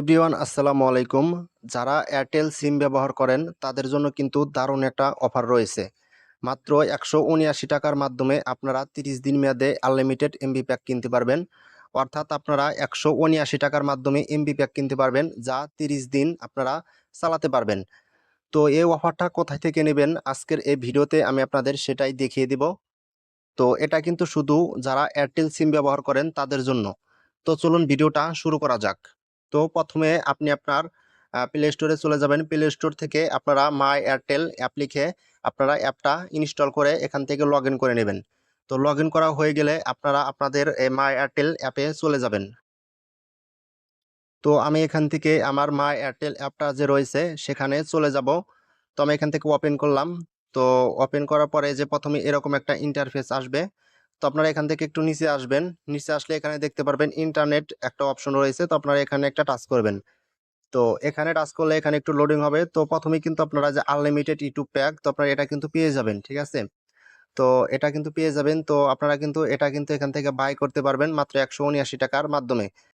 Everyone, আসসালামু আলাইকুম। যারা এয়ারটেল সিম ব্যবহার করেন, তাদের জন্য কিন্তু দারুণ একটা অফার রয়েছে। মাত্র একশো উনআশি টাকার মাধ্যমে আপনারা তিরিশ দিন মেয়াদে আনলিমিটেড এমবি প্যাক কিনতে পারবেন। অর্থাৎ আপনারা একশো উনআশি টাকার মাধ্যমে এমবি প্যাক কিনতে পারবেন, যা তিরিশ দিন আপনারা চালাতে পারবেন। তো এই অফারটা কোথায় থেকে নেবেন? আজকের এই ভিডিওতে আমি আপনাদের সেটাই দেখিয়ে দিব। তো এটা কিন্তু শুধু যারা এয়ারটেল সিম ব্যবহার করেন, তাদের জন্য। তো চলুন ভিডিওটা শুরু করা যাক। তো প্রথমে আপনি আপনার প্লে স্টোরে চলে যাবেন। প্লে স্টোর থেকে আপনারা মাই এয়ারটেল অ্যাপ লিখে আপনারা অ্যাপটা ইনস্টল করে এখান থেকে লগ করে নেবেন। তো লগ করা হয়ে গেলে আপনারা আপনাদের মাই এয়ারটেল অ্যাপে চলে যাবেন। তো আমি এখান থেকে আমার মাই এয়ারটেল অ্যাপটা যে রয়েছে সেখানে চলে যাব। তো আমি এখান থেকে ওপেন করলাম। তো ওপেন করার পরে যে প্রথমে এরকম একটা ইন্টারফেস আসবে। তো আপনারা এখান থেকে একটু নিচে আসবেন। নিচে আসলে এখানে দেখতে পারবেন ইন্টারনেট একটা অপশন রয়েছে, তো আপনারা এখানে একটা টাচ করবেন। তো এখানে টাচ করলে এখানে একটু লোডিং হবে। তো প্রথমে কিন্তু আপনারা যে আনলিমিটেড ইউটিউব প্যাক তো আপনারা এটা কিন্তু পেয়ে যাবেন, ঠিক আছে? তো এটা কিন্তু পেয়ে যাবেন। তো আপনারা কিন্তু, এটা কিন্তু এখান থেকে বাই করতে পারবেন মাত্র একশো উনিআশি টাকার মাধ্যমে।